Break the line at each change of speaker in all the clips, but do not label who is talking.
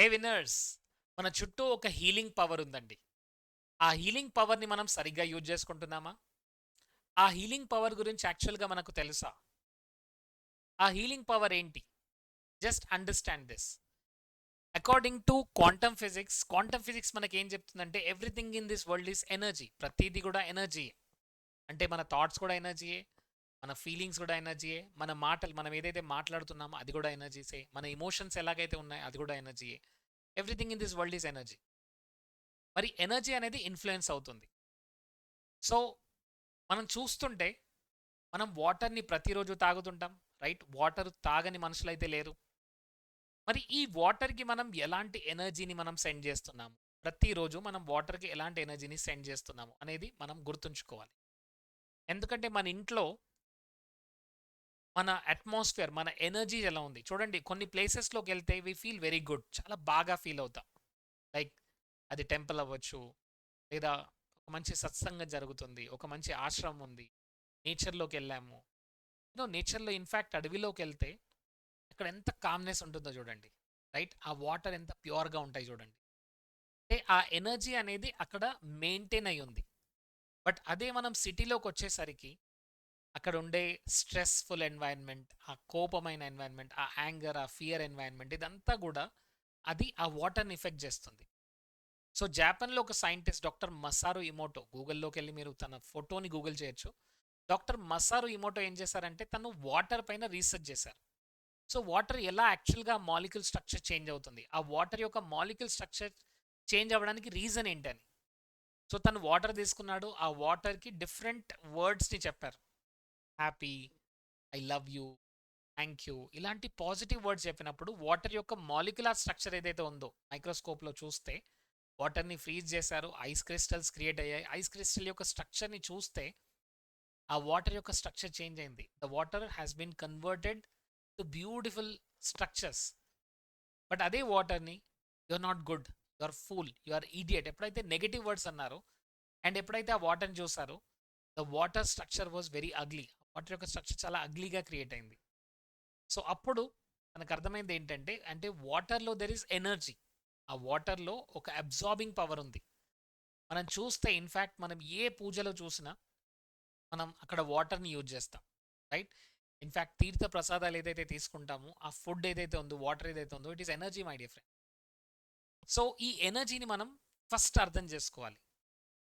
హే winners మన చుట్టూ ఒక హీలింగ్ పవర్ ఉందండి. ఆ హీలింగ్ పవర్ని మనం సరిగ్గా యూజ్ చేసుకుంటున్నామా? ఆ హీలింగ్ పవర్ గురించి యాక్చువల్గా మనకు తెలుసా? ఆ హీలింగ్ పవర్ ఏంటి? Just understand this. According to quantum physics quantum physics మనకి ఏం చెప్తుందంటే everything in this world is energy. ప్రతిదీ కూడా ఎనర్జీ అంటే మన థాట్స్ కూడా ఎనర్జీయే. మన ఫీలింగ్స్ కూడా ఎనర్జీయే మన మాటలు మనం ఏదైతే మాట్లాడుతున్నామో అది కూడా ఎనర్జీసే మన ఇమోషన్స్ ఎలాగైతే ఉన్నాయో అది కూడా ఎనర్జీయే everything in this world is energy మరి ఎనర్జీ అనేది ఇన్ఫ్లుయెన్స్ అవుతుంది. సో మనం చూస్తుంటే మనం వాటర్ని ప్రతిరోజు తాగుతుంటాం రైట్ వాటర్ తాగని మనుషులు అయితే లేరు. మరి ఈ వాటర్కి మనం ఎలాంటి ఎనర్జీని మనం సెండ్ చేస్తున్నాము? ప్రతిరోజు మనం వాటర్కి ఎలాంటి ఎనర్జీని సెండ్ చేస్తున్నాము అనేది మనం గుర్తుంచుకోవాలి. ఎందుకంటే మన ఇంట్లో మన అట్మాస్ఫియర్ మన ఎనర్జీ ఎలా ఉంది? చూడండి కొన్ని ప్లేసెస్లోకి వెళ్తే వి ఫీల్ వెరీ గుడ్ చాలా బాగా ఫీల్ అవుతాం. లైక్ అది టెంపుల్ అవ్వచ్చు లేదా ఒక మంచి సత్సంగం జరుగుతుంది ఒక మంచి ఆశ్రమం ఉంది నేచర్లోకి వెళ్ళాము. యూనో నేచర్లో ఇన్ఫ్యాక్ట్ అడవిలోకి వెళ్తే అక్కడ ఎంత కామ్నెస్ ఉంటుందో చూడండి. రైట్ ఆ వాటర్ ఎంత ప్యూర్గా ఉంటాయి చూడండి. అంటే ఆ ఎనర్జీ అనేది అక్కడ మెయింటైన్ అయి ఉంది బట్ అదే మనం సిటీలోకి వచ్చేసరికి అక్కడ ఉండే స్ట్రెస్ఫుల్ ఎన్వైరన్మెంట్ ఆ కోపమైన ఎన్వైరన్మెంట్ ఆ యాంగర్ ఆ ఫియర్ ఎన్వైరన్మెంట్ ఇదంతా కూడా అది ఆ వాటర్ని ఎఫెక్ట్ చేస్తుంది. సో జాపాన్లో ఒక సైంటిస్ట్ డాక్టర్ మసారు ఇమోటో గూగుల్లోకి వెళ్ళి మీరు తన ఫోటోని గూగుల్ చేయొచ్చు. డాక్టర్ మసారు ఇమోటో ఏం చేశారంటే తను వాటర్ పైన రీసెర్చ్ చేశారు. సో వాటర్ ఎలా యాక్చువల్గా మాలిక్యూల్ స్ట్రక్చర్ చేంజ్ అవుతుంది? ఆ వాటర్ యొక్క మాలిక్యూల్ స్ట్రక్చర్ చేంజ్ అవ్వడానికి రీజన్ ఏంటని? సో తను వాటర్ తీసుకున్నాడు. ఆ వాటర్కి డిఫరెంట్ వర్డ్స్ని చెప్పారు. Happy I love you thank you ఇలాంటి పాజిటివ్ వర్డ్స్ చెప్పినప్పుడు వాటర్ యొక్క మాలిక్యులర్ స్ట్రక్చర్ ఏదైతే ఉందో మైక్రోస్కోప్లో చూస్తే వాటర్ని ఫ్రీజ్ చేశారు ఐస్ క్రిస్టల్స్ క్రియేట్ అయ్యాయి. ఐస్ క్రిస్టల్ యొక్క స్ట్రక్చర్ని చూస్తే ఆ వాటర్ యొక్క స్ట్రక్చర్ చేంజ్ అయింది. The water has been converted to beautiful structures but అదే వాటర్ని you are not good you are fool you are idiot ఎప్పుడైతే నెగిటివ్ వర్డ్స్ అన్నారో అండ్ ఎప్పుడైతే ఆ వాటర్ని చూసారో the water structure was very ugly వాటి యొక్క స్ట్రక్చర్ చాలా అగ్లీగా క్రియేట్ అయింది. సో అప్పుడు మనకు అర్థమైంది ఏంటంటే అంటే వాటర్లో దెర్ ఇస్ ఎనర్జీ ఆ వాటర్లో ఒక అబ్జార్బింగ్ పవర్ ఉంది. మనం చూస్తే ఇన్ఫ్యాక్ట్ మనం ఏ పూజలో చూసినా మనం అక్కడ వాటర్ని యూజ్ చేస్తాం రైట్ ఇన్ఫ్యాక్ట్ తీర్థ ప్రసాదాలు ఏదైతే తీసుకుంటామో ఆ ఫుడ్ ఏదైతే ఉందో వాటర్ ఏదైతే ఉందో it is energy my dear friend so ఈ ఎనర్జీని మనం ఫస్ట్ అర్థం చేసుకోవాలి.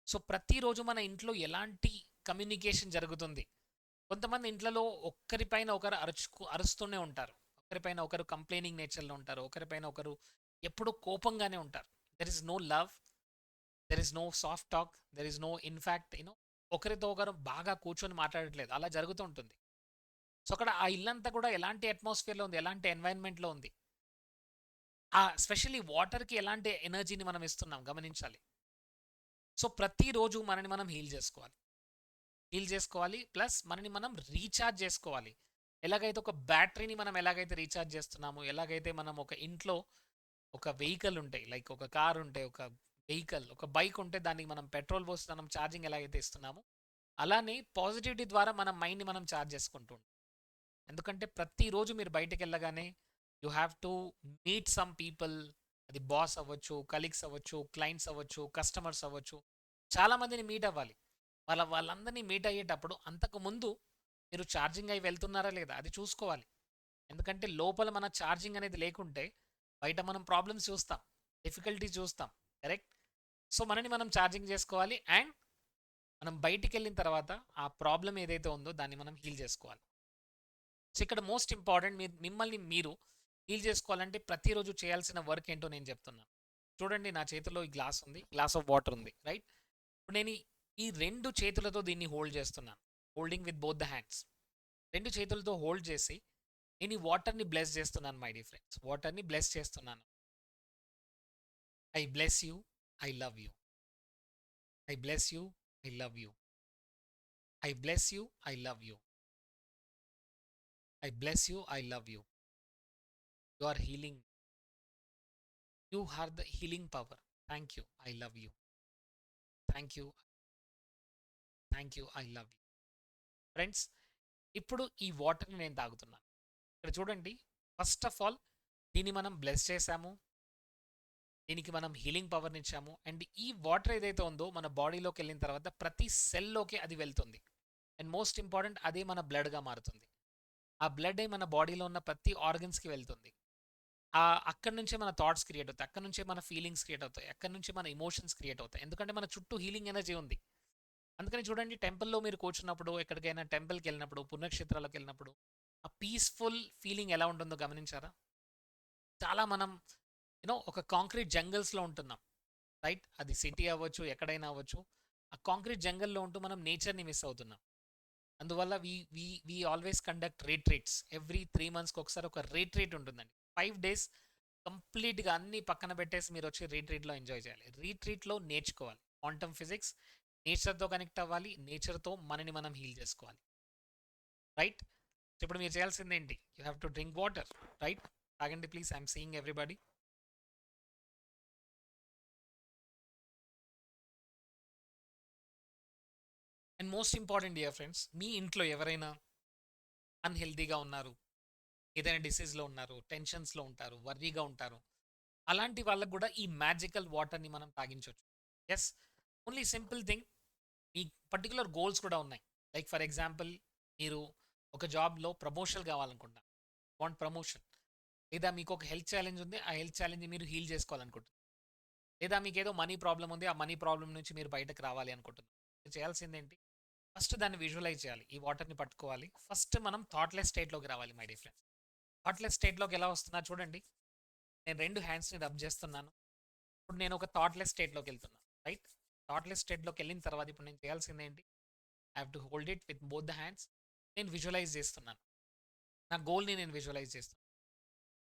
సో ప్రతిరోజు మన ఇంట్లో ఎలాంటి కమ్యూనికేషన్ జరుగుతుంది? కొంతమంది ఇంట్లో ఒక్కరిపైన ఒకరు అరుచుకు అరుస్తూనే ఉంటారు. ఒకరిపైన ఒకరు కంప్లైనింగ్ నేచర్లో ఉంటారు. ఒకరిపైన ఒకరు ఎప్పుడూ కోపంగానే ఉంటారు. There is no love there is no soft talk there is no in fact you know ఒకరితో ఒకరు బాగా కూర్చొని మాట్లాడట్లేదు. అలా జరుగుతూ ఉంటుంది. సో అక్కడ ఆ ఇల్లంతా కూడా ఎలాంటి అట్మాస్ఫియర్లో ఉంది? ఎలాంటి ఎన్వైరన్మెంట్లో ఉంది? ఆ స్పెషల్లీ వాటర్కి ఎలాంటి ఎనర్జీని మనం ఇస్తున్నాం? గమనించాలి. సో ప్రతిరోజు మనని మనం హీల్ చేసుకోవాలి. హీల్ చేసుకోవాలి ప్లస్ మనని మనం రీఛార్జ్ చేసుకోవాలి. ఎలాగైతే ఒక బ్యాటరీని మనం ఎలాగైతే రీఛార్జ్ చేస్తున్నామో ఎలాగైతే మనం ఒక ఇంట్లో ఒక వెహికల్ ఉంటాయి లైక్ ఒక కార్ ఉంటే ఒక వెహికల్ ఒక బైక్ ఉంటే దానికి మనం పెట్రోల్ పోసి మనం ఛార్జింగ్ ఎలాగైతే ఇస్తున్నామో అలానే పాజిటివిటీ ద్వారా మన మైండ్ని మనం ఛార్జ్ చేసుకుంటూ ఉంటాం ఎందుకంటే ప్రతిరోజు మీరు బయటకు వెళ్ళగానే you have to meet some people అది బాస్ అవ్వచ్చు కలీగ్స్ అవ్వచ్చు క్లయింట్స్ అవ్వచ్చు కస్టమర్స్ అవ్వచ్చు చాలామందిని మీట్ అవ్వాలి. వాళ్ళ వాళ్ళందరినీ మీట్ అయ్యేటప్పుడు అంతకు ముందు మీరు ఛార్జింగ్ అయి వెళ్తున్నారా లేదా అది చూసుకోవాలి. ఎందుకంటే లోపల మన ఛార్జింగ్ అనేది లేకుంటే బయట మనం ప్రాబ్లమ్స్ చూస్తాం డిఫికల్టీ చూస్తాం కరెక్ట్? సో మనని మనం ఛార్జింగ్ చేసుకోవాలి అండ్ మనం బయటికి వెళ్ళిన తర్వాత ఆ ప్రాబ్లం ఏదైతే ఉందో దాన్ని మనం హీల్ చేసుకోవాలి. సో ఇక్కడ మోస్ట్ ఇంపార్టెంట్ మీ మిమ్మల్ని మీరు హీల్ చేసుకోవాలంటే ప్రతిరోజు చేయాల్సిన వర్క్ ఏంటో నేను చెప్తున్నాను. చూడండి నా చేతిలో ఈ గ్లాస్ ఉంది గ్లాస్ ఆఫ్ వాటర్ ఉంది రైట్? ఇప్పుడు నేను ఈ- రెండు చేతులతో దీన్ని హోల్డ్ చేస్తున్నాను. Holding with both the hands రెండు చేతులతో హోల్డ్ చేసి నేను ఈ వాటర్ని బ్లెస్ చేస్తున్నాను మై డి ఫ్రెండ్స్ వాటర్ని బ్లెస్ చేస్తున్నాను. I bless you I love you I bless you I love you I bless you I love you I bless you I love you you are healing you have the healing power thank you I love you thank you thank you I love you. Friends ఇప్పుడు ఈ వాటర్ని నేను తాగుతున్నాను ఇక్కడ చూడండి first of all దీన్ని మనం bless చేసాము దీనికి మనం హీలింగ్ పవర్ని ఇచ్చాము. అండ్ ఈ వాటర్ ఏదైతే ఉందో మన బాడీలోకి వెళ్ళిన తర్వాత ప్రతి సెల్లోకి అది వెళ్తుంది. అండ్ మోస్ట్ ఇంపార్టెంట్ అదే మన బ్లడ్గా మారుతుంది. ఆ బ్లడ్ మన బాడీలో ఉన్న ప్రతి ఆర్గన్స్కి వెళ్తుంది. ఆ అక్కడి నుంచే మన థాట్స్ క్రియేట్ అవుతాయి. అక్కడి నుంచే మన ఫీలింగ్స్ క్రియేట్ అవుతాయి. అక్కడి నుంచి మన ఇమోషన్స్ క్రియేట్ అవుతాయి. ఎందుకంటే మన చుట్టూ హీలింగ్ ఎనర్జీ ఉంది. అందుకని చూడండి టెంపుల్లో మీరు కూర్చున్నప్పుడు ఎక్కడికైనా టెంపుల్కి వెళ్ళినప్పుడు పుణ్యక్షేత్రాలకు వెళ్ళినప్పుడు ఆ పీస్ఫుల్ ఫీలింగ్ ఎలా ఉంటుందో గమనించారా? చాలా మనం యూనో ఒక కాంక్రీట్ జంగల్స్లో ఉంటున్నాం రైట్? అది సిటీ అవ్వచ్చు ఎక్కడైనా అవ్వచ్చు ఆ కాంక్రీట్ జంగల్లో ఉంటూ మనం నేచర్ని మిస్ అవుతున్నాం. అందువల్ల we we we always conduct retreats. Every three మంత్స్కి ఒకసారి ఒక రీట్రీట్ ఉంటుందండి. ఫైవ్ డేస్ కంప్లీట్గా అన్ని పక్కన పెట్టేసి మీరు వచ్చి రీట్రీట్లో ఎంజాయ్ చేయాలి. రీట్రీట్లో నేర్చుకోవాలి. క్వాంటమ్ ఫిజిక్స్ నేచర్తో కనెక్ట్ అవ్వాలి. నేచర్తో మనని మనం హీల్ చేసుకోవాలి. రైట్? ఇప్పుడు మీరు చేయాల్సింది ఏంటి you have to drink water right? తాగండి please I'm seeing everybody. And most important year friends మీ ఇంట్లో ఎవరైనా అన్హెల్దీగా ఉన్నారు ఏదైనా డిసీజ్లో ఉన్నారు టెన్షన్స్లో ఉంటారు వర్రీగా ఉంటారు అలాంటి వాళ్ళకు కూడా ఈ మ్యాజికల్ వాటర్ని మనం తాగించవచ్చు ఎస్? ఓన్లీ సింపుల్ థింగ్ ఈ పర్టికులర్ గోల్స్ కూడా ఉన్నాయి. లైక్ ఫర్ ఎగ్జాంపుల్ మీరు ఒక జాబ్లో ప్రమోషన్ కావాలనుకుంటున్నారు. వాంట్ ప్రమోషన్ లేదా మీకు ఒక హెల్త్ ఛాలెంజ్ ఉంది ఆ హెల్త్ ఛాలెంజ్ మీరు హీల్ చేసుకోవాలనుకుంటున్నారు. లేదా మీకు ఏదో మనీ ప్రాబ్లం ఉంది ఆ మనీ ప్రాబ్లం నుంచి మీరు బయటకు రావాలి అనుకుంటున్నారు. మీరు చేయాల్సింది ఏంటి? ఫస్ట్ దాన్ని విజువలైజ్ చేయాలి. ఈ వాటర్ని పట్టుకోవాలి. ఫస్ట్ మనం థాట్లెస్ స్టేట్లోకి రావాలి మై డిఫరెన్స్ థాట్లెస్ స్టేట్లోకి ఎలా వస్తున్నా చూడండి. నేను రెండు హ్యాండ్స్ని రబ్ చేస్తున్నాను. ఇప్పుడు నేను ఒక థాట్లెస్ స్టేట్లోకి వెళ్తున్నాను రైట్ థాట్లెస్ స్టేట్లోకి వెళ్ళిన తర్వాత ఇప్పుడు నేను చేయాల్సింది ఏంటి? I have to hold it with both the hands నేను విజువలైజ్ చేస్తున్నాను. నా గోల్ని నేను విజువలైజ్ చేస్తున్నాను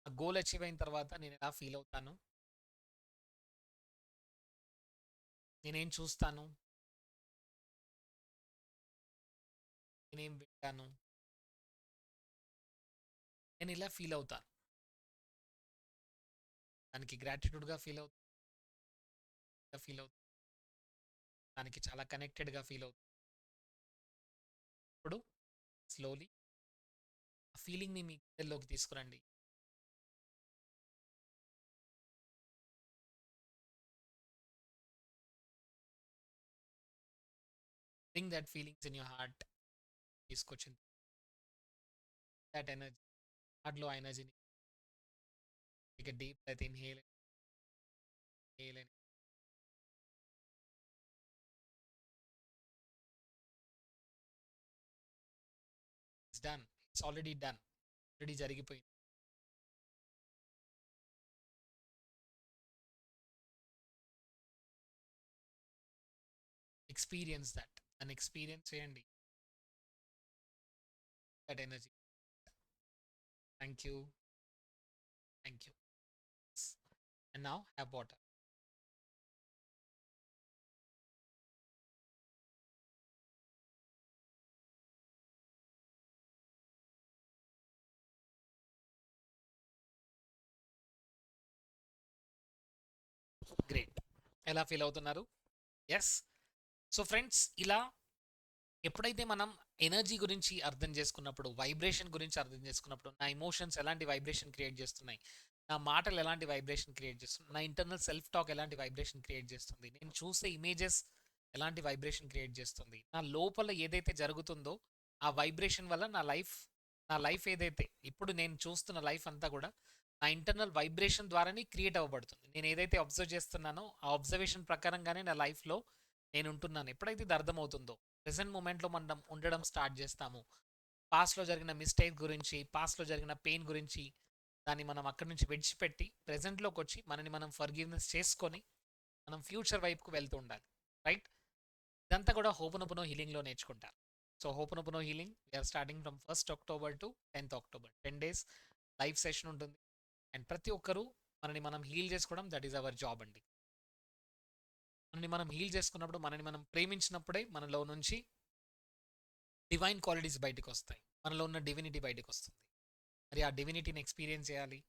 ఆ గోల్ అచీవ్ అయిన తర్వాత నేను ఎలా ఫీల్ అవుతాను? నేనేం చూస్తాను? నేనేం వింటాను? నేను ఇలా ఫీల్ అవుతాను. దానికి గ్రాటిట్యూడ్గా ఫీల్ అవుతా ఫీల్ అవుతా దానికి చాలా కనెక్టెడ్గా ఫీల్ అవుతుంది ఇప్పుడు స్లోలీ ఆ ఫీలింగ్ని మీ గుండెల్లోకి తీసుకురండి. Think that feelings in your heart తీసుకొచ్చింది దట్ ఎనర్జీ హార్ట్లో ఆ ఎనర్జీని ఇక డీప్ అయితే inhale inhale it's done it's already done already జరిగిపోయింది ఎక్స్పీరియన్స్ దట్ దాన్ని ఎక్స్పీరియన్స్ చేయండి. That energy thank you thank you and now have water ఎలా ఫీల్ అవుతున్నారు? ఎస్ సో ఫ్రెండ్స్ ఇలా ఎప్పుడైతే మనం ఎనర్జీ గురించి అర్థం చేసుకున్నప్పుడు వైబ్రేషన్ గురించి అర్థం చేసుకున్నప్పుడు నా ఎమోషన్స్ ఎలాంటి వైబ్రేషన్ క్రియేట్ చేస్తున్నాయి? నా మాటలు ఎలాంటి వైబ్రేషన్ క్రియేట్ చేస్తుంది నా ఇంటర్నల్ సెల్ఫ్ టాక్ ఎలాంటి వైబ్రేషన్ క్రియేట్ చేస్తుంది? నేను చూసే ఇమేజెస్ ఎలాంటి వైబ్రేషన్ క్రియేట్ చేస్తుంది? నా లోపల ఏదైతే జరుగుతుందో ఆ వైబ్రేషన్ వల్ల నా లైఫ్ నా లైఫ్ ఏదైతే ఇప్పుడు నేను చూస్తున్న లైఫ్ అంతా కూడా నా ఇంటర్నల్ వైబ్రేషన్ ద్వారానే క్రియేట్ అవ్వబడుతుంది. నేను ఏదైతే అబ్జర్వ్ చేస్తున్నానో ఆ అబ్జర్వేషన్ ప్రకారంగానే నా లైఫ్లో నేను ఉంటున్నాను. ఎప్పుడైతే ఇది అర్థమవుతుందో ప్రెసెంట్ మూమెంట్లో మనం ఉండడం స్టార్ట్ చేస్తాము. పాస్ట్లో జరిగిన మిస్టేక్ గురించి పాస్ట్లో జరిగిన పెయిన్ గురించి దాన్ని మనం అక్కడి నుంచి విడిచిపెట్టి ప్రెసెంట్లోకి వచ్చి మనని మనం ఫర్గివ్నెస్ చేసుకొని మనం ఫ్యూచర్ వైపుకు వెళ్తూ ఉండాలి. రైట్ ఇదంతా కూడా హోపనపునో హీలింగ్లో నేర్చుకుంటారు. So ho'oponopono healing we're starting from first October to tenth October ten days live session ఉంటుంది. అండ్ ప్రతి ఒక్కరూ మనని మనం హీల్ చేసుకోవడం దట్ ఈస్ అవర్ జాబ్ అండి. మనని మనం హీల్ చేసుకున్నప్పుడు మనని మనం ప్రేమించినప్పుడే మనలో నుంచి డివైన్ క్వాలిటీస్ బయటకు వస్తాయి. మనలో ఉన్న డివినిటీ బయటకు వస్తుంది. మరి ఆ డివినిటీని ఎక్స్పీరియన్స్ చేయాలి.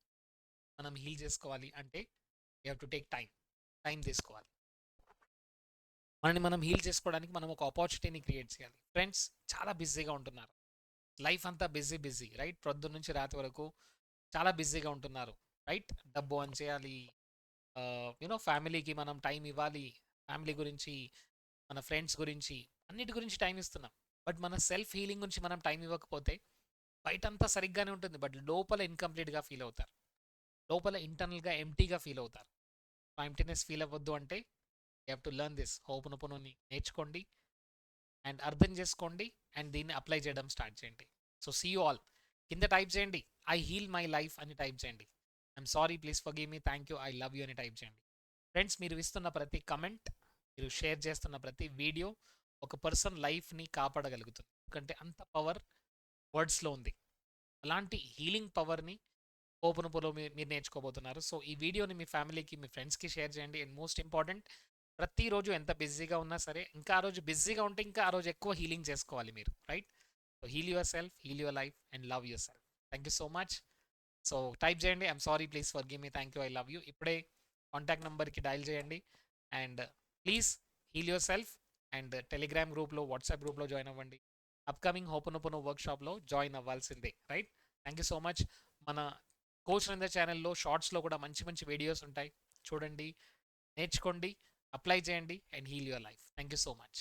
మనం హీల్ చేసుకోవాలి అంటే you have to take time time తీసుకోవాలి. మనని మనం హీల్ చేసుకోవడానికి మనం ఒక ఆపర్చునిటీని క్రియేట్ చేయాలి. ఫ్రెండ్స్ చాలా బిజీగా ఉంటున్నారు. లైఫ్ అంతా బిజీ బిజీ రైట్ ప్రొద్దు నుంచి రాత్రి వరకు చాలా బిజీగా ఉంటున్నారు. రైట్? డబ్బు అని చేయాలి. యూనో ఫ్యామిలీకి మనం టైం ఇవ్వాలి. ఫ్యామిలీ గురించి మన ఫ్రెండ్స్ గురించి అన్నిటి గురించి టైం ఇస్తున్నాం. బట్ మన సెల్ఫ్ హీలింగ్ గురించి మనం టైం ఇవ్వకపోతే బయటంతా సరిగ్గానే ఉంటుంది. బట్ లోపల ఇన్కంప్లీట్గా ఫీల్ అవుతారు. లోపల ఇంటర్నల్గా ఎంటీగా ఫీల్ అవుతారు. ఆ ఎంటీనెస్ ఫీల్ అవ్వద్దు అంటే you have to learn this. హోపునొప్పుని నేర్చుకోండి. అండ్ అర్థం చేసుకోండి. అండ్ దీన్ని అప్లై చేయడం స్టార్ట్ చేయండి. So see all. కింద టైప్ చేయండి. ఐ హీల్ మై లైఫ్ అని టైప్ చేయండి. I'm sorry please forgive me thank you I love you అని టైప్ చేయండి. ఫ్రెండ్స్ మీరు ఇస్తున్న ప్రతి కమెంట్ మీరు షేర్ చేస్తున్న ప్రతి వీడియో ఒక పర్సన్ లైఫ్ని కాపాడగలుగుతుంది. ఎందుకంటే అంత పవర్ వర్డ్స్లో ఉంది. అలాంటి హీలింగ్ పవర్ని ఓపెన్ పోలో మీరు నేర్చుకోబోతున్నారు. సో ఈ వీడియోని మీ ఫ్యామిలీకి మీ ఫ్రెండ్స్కి షేర్ చేయండి. అండ్ మోస్ట్ ఇంపార్టెంట్ ప్రతిరోజు ఎంత బిజీగా ఉన్నా సరే ఇంకా ఆ రోజు బిజీగా ఉంటే ఇంకా ఆ రోజు ఎక్కువ హీలింగ్ చేసుకోవాలి మీరు right so heal yourself heal your life and love yourself thank you so much so type చేయండి. I'm sorry please forgive me thank you I love you ఇప్పుడే కాంటాక్ట్ నెంబర్కి డైల్ చేయండి. And please heal yourself and Telegram గ్రూప్లో WhatsApp గ్రూప్లో join అవ్వండి. Upcoming ho'oponopono వర్క్షాప్లో join అవ్వాల్సిందే. Right thank you so much మన కోచ్ నంద ఛానల్లో షార్ట్స్లో కూడా మంచి మంచి వీడియోస్ ఉంటాయి. చూడండి నేర్చుకోండి అప్లై చేయండి and heal your life thank you so much